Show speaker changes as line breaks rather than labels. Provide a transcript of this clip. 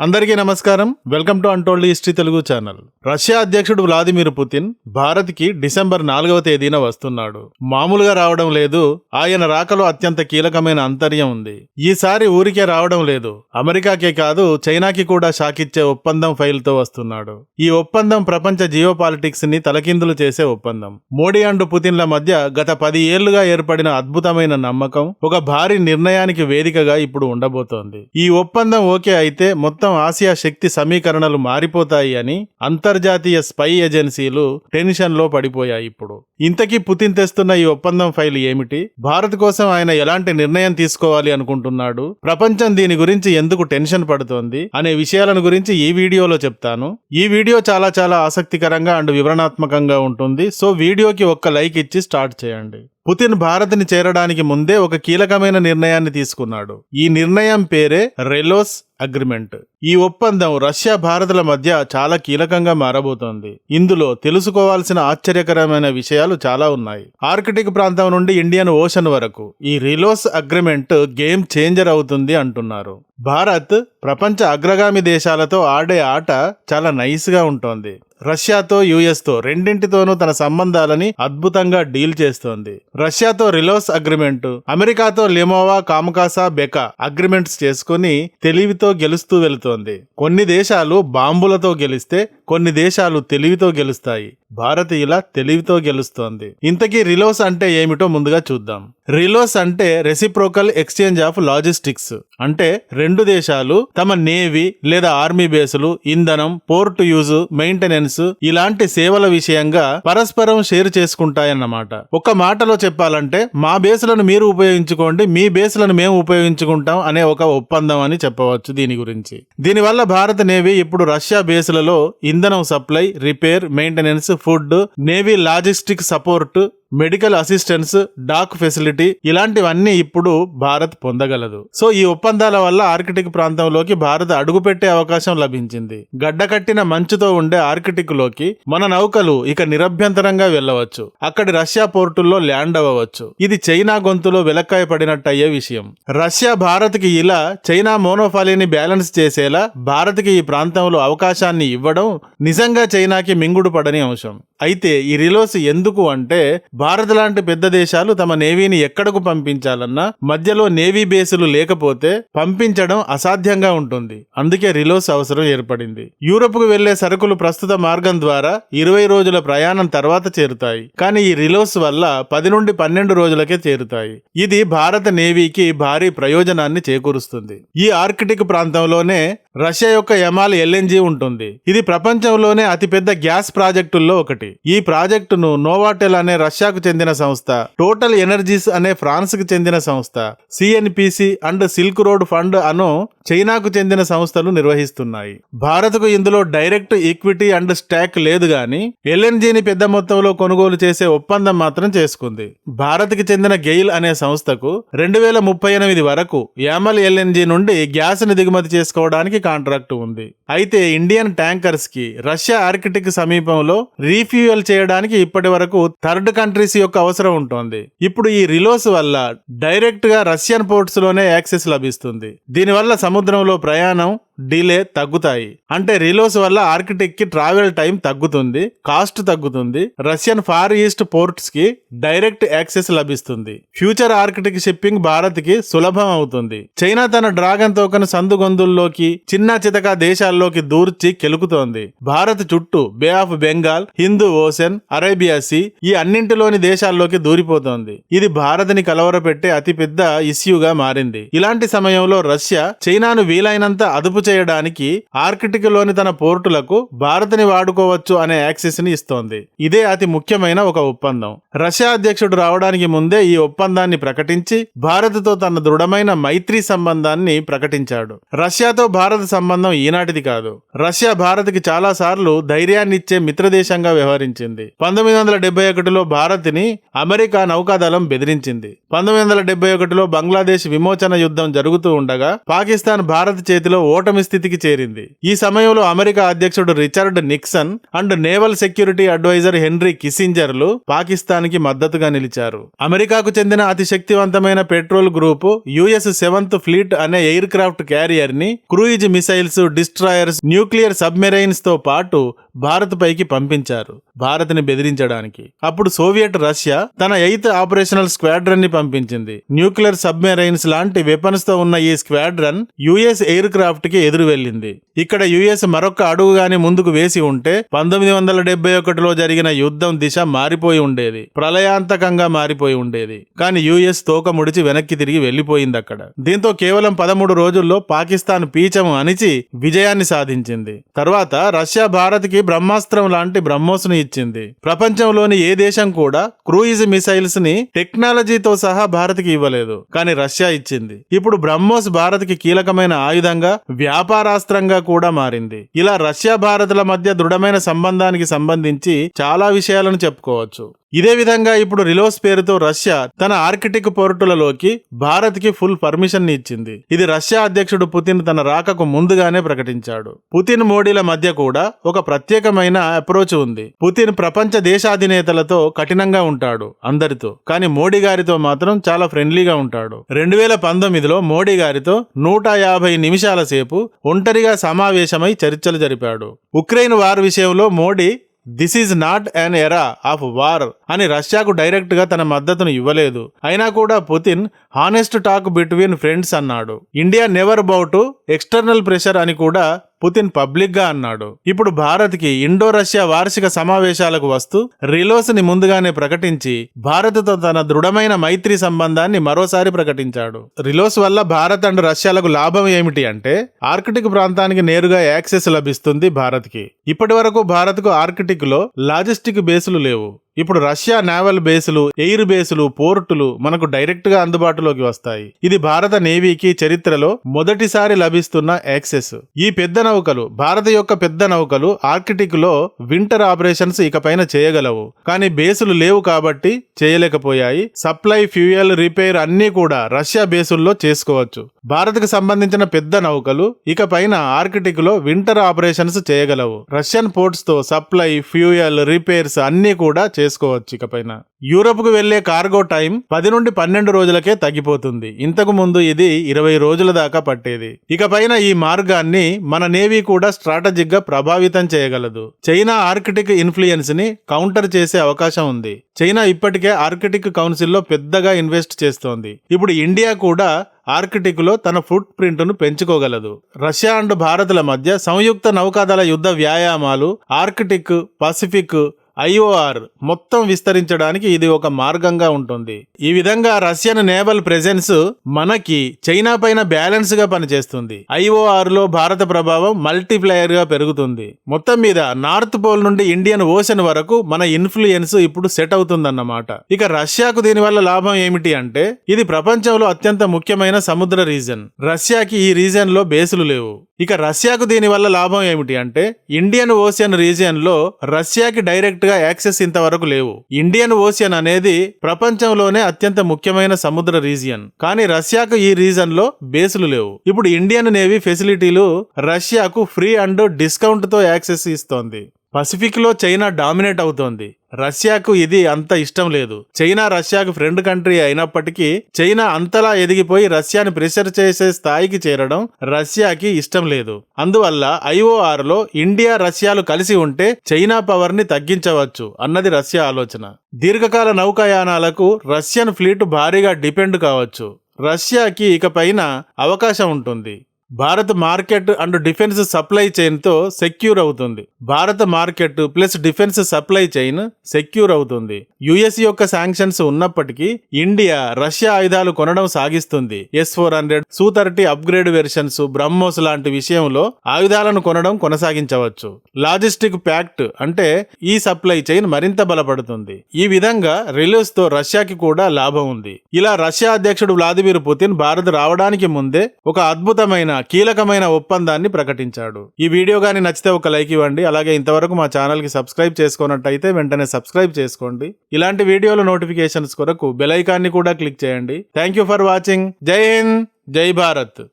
అందరికీ నమస్కారం. Welcome to untold history Telugu channel. Russia అధ్యక్షుడు వ్లాదిమిర్ పుతిన్ భారత్కి డిసెంబర్ నాలుగవ తేదీన వస్తున్నాడు. మామూలుగా రావడం లేదు. ఆయన రాకలో అత్యంత కీలకమైన అంతర్యం ఉంది. ఈసారి ఊరికే రావడం లేదు. అమెరికాకే కాదు చైనాకి కూడా షాకిచ్చే ఒప్పందం ఫైల్తో వస్తున్నాడు. ఈ ఒప్పందం ప్రపంచ జియో పాలిటిక్స్ని తలకిందులు చేసే ఒప్పందం. మోడీ అండ్ పుతిన్ల మధ్య గత పది ఏళ్ళుగా ఏర్పడిన అద్భుతమైన నమ్మకం ఒక భారీ నిర్ణయానికి వేదికగా ఇప్పుడు ఉండబోతోంది. ఈ ఒప్పందం ఓకే అయితే మొత్తం మొత్తం ఆసియా శక్తి సమీకరణలు మారిపోతాయి అని అంతర్జాతీయ స్పై ఏజెన్సీలు టెన్షన్లో పడిపోయాయి ఇప్పుడు. ఇంతకీ పుతిన్ తెస్తున్న ఈ ఒప్పందం ఫైల్ ఏమిటి? భారత్ కోసం ఆయన ఎలాంటి నిర్ణయం తీసుకోవాలి అనుకుంటున్నాడు? ప్రపంచం దీని గురించి ఎందుకు టెన్షన్ పడుతోంది? అనే విషయాలను గురించి ఈ వీడియోలో చెప్తాను. ఈ వీడియో చాలా చాలా ఆసక్తికరంగా అండ్ వివరణాత్మకంగా ఉంటుంది. సో వీడియోకి ఒక్క లైక్ ఇచ్చి స్టార్ట్ చేయండి. పుతిన్ భారత్ని చేరడానికి ముందే ఒక కీలకమైన నిర్ణయాన్ని తీసుకున్నాడు. ఈ నిర్ణయం పేరే రెలోస్ అగ్రిమెంట్. ఈ ఒప్పందం రష్యా భారత్ల మధ్య చాలా కీలకంగా మారబోతోంది. ఇందులో తెలుసుకోవాల్సిన ఆశ్చర్యకరమైన విషయాలు చాలా ఉన్నాయి. ఆర్కిటిక్ ప్రాంతం నుండి ఇండియన్ ఓషన్ వరకు ఈ రిలోస్ అగ్రిమెంట్ గేమ్ చేంజర్ అవుతుంది అంటున్నారు. భారత్ ప్రపంచ అగ్రగామి దేశాలతో ఆడే ఆట చాలా నైస్గా ఉంటుంది ఉంటోంది. రష్యాతో యుఎస్తో రెండింటితోనూ తన సంబంధాలని అద్భుతంగా డీల్ చేస్తోంది. రష్యాతో రిలోస్ అగ్రిమెంట్ అమెరికాతో లిమోవా కామకాసా బెకా అగ్రిమెంట్స్ చేసుకుని తెలివితో గెలుస్తూ వెళుతోంది. కొన్ని దేశాలు బాంబులతో గెలిస్తే కొన్ని దేశాలు తెలివితో గెలుస్తాయి. భారతీయుల తెలివితో గెలుస్తోంది. ఇంతకీ రిలోస్ అంటే ఏమిటో ముందుగా చూద్దాం. రిలోస్ అంటే రెసిప్రోకల్ ఎక్స్చేంజ్ ఆఫ్ లాజిస్టిక్స్. అంటే రెండు దేశాలు తమ నేవీ లేదా ఆర్మీ బేసులు ఇంధనం పోర్ట్ యూజ్ మెయింటెనెన్స్ ఇలాంటి సేవల విషయంగా పరస్పరం షేర్ చేసుకుంటాయన్నమాట. ఒక మాటలో చెప్పాలంటే మా బేసులను మీరు ఉపయోగించుకోండి మీ బేసులను మేము ఉపయోగించుకుంటాం అనే ఒక ఒప్పందం అని చెప్పవచ్చు దీని గురించి. దీనివల్ల భారత నేవీ ఇప్పుడు రష్యా బేసులలో ఇంధనం supply repair maintenance food navy logistic support medical assistance dock facility ఇలాంటివన్నీ ఇప్పుడు భారత్ పొందగలదు. సో ఈ ఒప్పందాల వల్ల ఆర్కిటిక్ ప్రాంతంలోకి భారత్ అడుగుపెట్టే అవకాశం లభించింది. గడ్డకట్టిన మంచుతో ఉండే ఆర్కిటిక్లోకి మన నౌకలు ఇక నిరభ్యంతరంగా వెళ్ళవచ్చు. అక్కడి రష్యా పోర్టుల్లో ల్యాండ్ అవ్వవచ్చు. ఇది చైనా గొంతులో వెలక్కాయ పడినట్టు అయ్యే విషయం. రష్యా భారత్కి ఇలా చైనా మోనోఫాలీని బ్యాలెన్స్ చేసేలా భారత్కి ఈ ప్రాంతంలో అవకాశాన్ని ఇవ్వడం నిజంగా చైనాకి మింగుడు పడని అంశం. అయితే ఈ రిలోస్ ఎందుకు అంటే భారత్ లాంటి పెద్ద దేశాలు తమ నేవీని ఎక్కడకు పంపించాలన్నా మధ్యలో నేవీ బేసులు లేకపోతే పంపించడం అసాధ్యంగా ఉంటుంది. అందుకే రిలోస్ అవసరం ఏర్పడింది. యూరప్కు వెళ్ళే సరుకులు ప్రస్తుత మార్గం ద్వారా ఇరవై రోజుల ప్రయాణం తర్వాత చేరుతాయి. కానీ ఈ రిలోస్ వల్ల పది నుండి పన్నెండు రోజులకే చేరుతాయి. ఇది భారత నేవీకి భారీ ప్రయోజనాన్ని చేకూరుస్తుంది. ఈ ఆర్కిటిక్ ప్రాంతంలోనే రష్యా యొక్క ఎమాల్ ఎల్ఎన్జీ ఉంటుంది. ఇది ప్రపంచంలోనే అతిపెద్ద గ్యాస్ ప్రాజెక్టుల్లో ఒకటి. ఈ ప్రాజెక్టును నోవాటెల్ అనే రష్యా రష్యాకు చెందిన సంస్థ టోటల్ ఎనర్జీస్ అనే ఫ్రాన్స్కు చెందిన సంస్థ CNPC and silk road fund అను చైనాకు చెందిన సంస్థలు నిర్వహిస్తున్నాయి. భారత్కు ఇందులో డైరెక్ట్ ఈక్విటీ అండ్ స్టాక్ లేదు గాని ఎల్ఎన్జీని పెద్ద మొత్తంలో కొనుగోలు చేసే ఒప్పందం మాత్రం చేసుకుంది. భారత్కి చెందిన గెయిల్ అనే సంస్థకు రెండు వేల ముప్పై ఎనిమిది వరకు యామల్ ఎల్ఎన్జీ నుండి గ్యాస్ని దిగుమతి చేసుకోవడానికి కాంట్రాక్ట్ ఉంది. అయితే ఇండియన్ ట్యాంకర్స్కి రష్యా ఆర్కిటిక్ సమీపంలో రీఫ్యూయల్ చేయడానికి ఇప్పటి వరకు థర్డ్ కంట్రీస్ యొక్క అవసరం ఉంటుంది. ఇప్పుడు ఈ రిలోస్ వల్ల డైరెక్ట్గా రష్యన్ పోర్ట్స్లోనే యాక్సెస్ లభిస్తుంది. దీనివల్ల సముద్రంలో ప్రయాణం డిలే తగ్గుతాయి. అంటే రిలోస్ వల్ల ఆర్కిటిక్కి ట్రావెల్ టైం తగ్గుతుంది కాస్ట్ తగ్గుతుంది రష్యన్ ఫార్ ఈస్ట్ పోర్ట్స్కి డైరెక్ట్ యాక్సెస్ లభిస్తుంది. ఫ్యూచర్ ఆర్కిటెక్ షిప్పింగ్ భారత్కి సులభం అవుతుంది. చైనా తన డ్రాగన్ తోకను సందుగొందుల్లోకి చిన్న చితక దేశాల్లోకి దూర్చి కెలుకుతోంది. భారత్ చుట్టూ bay of Bengal Hindu ocean Arabia sea ఈ అన్నింటిలోని దేశాల్లోకి దూరిపోతోంది. ఇది భారత్ని కలవరపెట్టే అతిపెద్ద ఇష్యూగా మారింది. ఇలాంటి సమయంలో రష్యా చైనాను వీలైనంత అదుపు చేయడానికి ఆర్కిటిక్లోని తన పోర్టులకు భారత్ని వాడుకోవచ్చు అనే యాక్సెస్ని ఇస్తోంది. ఇదే అతి ముఖ్యమైన ఒక ఒప్పందం. రష్యా అధ్యక్షుడు రావడానికి ముందే ఈ ఒప్పందాన్ని ప్రకటించి భారత్తో తన దృఢమైన మైత్రి సంబంధాన్ని ప్రకటించాడు. రష్యాతో భారత్ సంబంధం ఈనాటిది కాదు. రష్యా భారత్కి చాలా సార్లు ధైర్యాన్నిచ్చే మిత్రదేశంగా వ్యవహరించింది. పంతొమ్మిది వందల డెబ్బై ఒకటిలో భారత్ని అమెరికా నౌకాదళం బెదిరించింది. పంతొమ్మిది వందల డెబ్బై ఒకటిలో బంగ్లాదేశ్ విమోచన యుద్ధం జరుగుతూ ఉండగా పాకిస్తాన్ భారత్ చేతిలో ఓటమి విషమ స్థితికి చేరింది. ఈ సమయంలో అమెరికా అధ్యక్షుడు Richard Nixon and naval security adviser Henry కిసింజర్లు పాకిస్తాన్కి మద్దతుగా నిలిచారు. అమెరికాకు చెందిన అతి శక్తివంతమైన patrol group US seventh fleet అనే ఎయిర్ క్రాఫ్ట్ క్యారియర్ని క్రూయిజ్ మిసైల్స్ డిస్ట్రాయర్స్ న్యూక్లియర్ సబ్మెరైన్స్తో పాటు భారత్ పైకి పంపించారు భారత్ని బెదిరించడానికి. అప్పుడు సోవియట్ రష్యా తన ఎయిత్ ఆపరేషనల్ స్క్వాడ్రన్ని పంపించింది. న్యూక్లియర్ సబ్మెరైన్స్ లాంటి వెపన్స్తో ఉన్న ఈ స్క్వాడ్రన్ యుఎస్ ఎయిర్ క్రాఫ్ట్కి ఎదురు వెళ్ళింది. ఇక్కడ యుఎస్ మరొక అడుగుగాని ముందుకు వేసి ఉంటే పంతొమ్మిది వందల డెబ్బై ఒకటిలో జరిగిన యుద్ధం దిశ మారిపోయి ఉండేది. ప్రళయాంతకంగా మారిపోయి ఉండేది. కానీ యుఎస్ తోక ముడిచి వెనక్కి తిరిగి వెళ్ళిపోయింది అక్కడ. దీంతో కేవలం పదమూడు రోజుల్లో పాకిస్తాన్ పీచము అణిచి విజయాన్ని సాధించింది. తర్వాత రష్యా భారత్కి బ్రహ్మాస్త్రం లాంటి బ్రహ్మోస్ను ఇచ్చింది. ప్రపంచంలోని ఏ దేశం కూడా క్రూయిజ్ మిసైల్స్ని టెక్నాలజీతో సహా భారత్కి ఇవ్వలేదు. కానీ రష్యా ఇచ్చింది. ఇప్పుడు బ్రహ్మోస్ భారత్కి కీలకమైన ఆయుధంగా వ్యాపారాస్త్రంగా కూడా మారింది. ఇలా రష్యా భారత్ల మధ్య దృఢమైన సంబంధానికి సంబంధించి చాలా విషయాలను చెప్పుకోవచ్చు. ఇదే విధంగా ఇప్పుడు రిలోస్ పేరుతో రష్యా తన ఆర్కిటిక్ పోర్టులలోకి భారత్కి ఫుల్ పర్మిషన్ ఇచ్చింది. ఇది రష్యా అధ్యక్షుడు పుతిన్ తన రాకకు ముందుగానే ప్రకటించాడు. పుతిన్ మోడీల మధ్య కూడా ఒక ప్రత్యేకమైన అప్రోచ్ ఉంది. పుతిన్ ప్రపంచ దేశాధినేతలతో కఠినంగా ఉంటాడు అందరితో కానీ మోడీ గారితో మాత్రం చాలా ఫ్రెండ్లీగా ఉంటాడు. రెండు వేల పంతొమ్మిదిలో మోడీ గారితో నూట యాభై నిమిషాల సేపు ఒంటరిగా సమావేశమై చర్చలు జరిపాడు. ఉక్రెయిన్ వార్ విషయంలో Modi this is not an era of war అని రష్యాకు డైరెక్ట్గా తన మద్దతును ఇవ్వలేదు. అయినా కూడా Putin honest talk between friends అన్నాడు. India never bowed external pressure అని కూడా పుతిన్ పబ్లిక్గా అన్నాడు. ఇప్పుడు భారత్కి ఇండో రష్యా వార్షిక సమావేశాలకు వస్తూ రిలోస్ని ముందుగానే ప్రకటించి భారత్తో తన దృఢమైన మైత్రి సంబంధాన్ని మరోసారి ప్రకటించాడు. రిలోస్ వల్ల భారత్ అండ్ రష్యాలకు లాభం ఏమిటి అంటే ఆర్కిటిక్ ప్రాంతానికి నేరుగా యాక్సెస్ లభిస్తుంది భారత్కి ఇప్పటి వరకు భారత్కు ఆర్కిటిక్లో లాజిస్టిక్ బేసులు లేవు. ఇప్పుడు రష్యా నేవల్ బేసులు ఎయిర్ బేసులు పోర్టులు మనకు డైరెక్ట్గా అందుబాటులోకి వస్తాయి. ఇది భారత నేవీకి చరిత్రలో మొదటిసారి లభిస్తున్న యాక్సెస్. ఈ పెద్ద నౌకలు భారత యొక్క పెద్ద నౌకలు ఆర్కిటిక్లో వింటర్ ఆపరేషన్స్ ఇకపైన చేయగలవు. కానీ బేసులు లేవు కాబట్టి చేయలేకపోయాయి. సప్లై ఫ్యూయల్ రిపేర్ అన్ని కూడా రష్యా బేసుల్లో చేసుకోవచ్చు. భారత్కు సంబంధించిన పెద్ద నౌకలు ఇకపైన ఆర్కిటిక్లో వింటర్ ఆపరేషన్స్ చేయగలవు. రష్యన్ పోర్ట్స్తో సప్లై ఫ్యూయల్ రిపేర్స్ అన్ని కూడా చేసుకోవచ్చు ఇకపైన. యూరప్కు వెళ్ళే కార్గో టైం పది నుండి పన్నెండు రోజులకే తగ్గిపోతుంది. ఇంతకు ముందు ఇది ఇరవై రోజుల దాకా పట్టేది. ఇకపైన ఈ మార్గాన్ని మన నేవీ కూడా స్ట్రాటజిక్గా ప్రభావితం చేయగలదు. చైనా ఆర్కిటిక్ ఇన్ఫ్లుయెన్స్ని కౌంటర్ చేసే అవకాశం ఉంది. చైనా ఇప్పటికే ఆర్కిటిక్ కౌన్సిల్లో పెద్దగా ఇన్వెస్ట్ చేస్తోంది. ఇప్పుడు ఇండియా కూడా ఆర్కిటిక్లో తన ఫుట్ ప్రింట్ను పెంచుకోగలదు. రష్యా అండ్ భారత్ల మధ్య సంయుక్త నౌకాదళ యుద్ధ వ్యాయామాలు ఆర్కిటిక్ పసిఫిక్ ఐఓఆర్ మొత్తం విస్తరించడానికి ఇది ఒక మార్గంగా ఉంటుంది. ఈ విధంగా రష్యన్ నేవల్ ప్రెజెన్స్ మనకి చైనా పైన బ్యాలెన్స్గా పనిచేస్తుంది. ఐఓఆర్లో భారత ప్రభావం మల్టీప్లయర్గా పెరుగుతుంది. మొత్తం మీద నార్త్ పోల్ నుండి ఇండియన్ ఓషన్ వరకు మన ఇన్ఫ్లుయెన్స్ ఇప్పుడు సెట్ అవుతుందన్నమాట. ఇక రష్యాకు దీనివల్ల లాభం ఏమిటి అంటే ఇది ప్రపంచంలో అత్యంత ముఖ్యమైన సముద్ర రీజన్ రష్యాకి ఈ రీజన్లో బేసులు లేవు. ఇక రష్యాకు దీనివల్ల లాభం ఏమిటి అంటే ఇండియన్ ఓషన్ రీజియన్లో రష్యాకి డైరెక్ట్ గా యాక్సెస్ ఇంతవరకు లేవు. ఇండియన్ ఓషియన్ అనేది ప్రపంచంలోనే అత్యంత ముఖ్యమైన సముద్ర రీజియన్. కానీ రష్యాకు ఈ రీజన్లో బేసులు లేవు. ఇప్పుడు ఇండియన్ నేవీ ఫెసిలిటీలు రష్యాకు ఫ్రీ అండ్ డిస్కౌంట్తో యాక్సెస్ ఇస్తోంది. పసిఫిక్లో చైనా డామినేట్ అవుతోంది. రష్యాకు ఇది అంత ఇష్టం లేదు. చైనా రష్యాకు ఫ్రెండ్ కంట్రీ అయినప్పటికీ చైనా అంతలా ఎదిగిపోయి రష్యాని ప్రెషర్ చేసే స్థాయికి చేరడం రష్యాకి ఇష్టం లేదు. అందువల్ల ఐఓఆర్లో ఇండియా రష్యాలు కలిసి ఉంటే చైనా పవర్ని తగ్గించవచ్చు అన్నది రష్యా ఆలోచన. దీర్ఘకాల నౌకాయానాలకు రష్యన్ ఫ్లీట్ భారీగా డిపెండ్ కావచ్చు. రష్యాకి ఇకపైన అవకాశం ఉంటుంది. Bharat market and defence supply చైన్తో secure అవుతుంది. భారత market plus defence supply chain secure అవుతుంది. యుఎస్ యొక్క శాంక్షన్స్ ఉన్నప్పటికీ ఇండియా రష్యా ఆయుధాలు కొనడం సాగిస్తుంది. S four hundred Su thirty upgrade versions BrahMos లాంటి విషయంలో ఆయుధాలను కొనడం కొనసాగించవచ్చు. లాజిస్టిక్ ప్యాక్ట్ అంటే ఈ సప్లై చైన్ మరింత బలపడుతుంది. ఈ విధంగా రిలీజ్తో రష్యాకి కూడా లాభం ఉంది. ఇలా రష్యా అధ్యక్షుడు వ్లాదిమిర్ పుతిన్ భారత్ రావడానికి ముందే ఒక అద్భుతమైన కీలకమైన ఒప్పందాన్ని ప్రకటించాడు. ఈ వీడియో గాని నచ్చితే ఒక లైక్ ఇవ్వండి అలాగే ఇంతవరకు మా ఛానల్కి సబ్స్క్రైబ్ చేసుకున్నట్టయితే వెంటనే సబ్స్క్రైబ్ చేసుకోండి. ఇలాంటి వీడియోల నోటిఫికేషన్స్ కొరకు బెల్ ఐకాన్ని కూడా క్లిక్ చేయండి. Thank you for watching. జై హింద్ జై భారత్.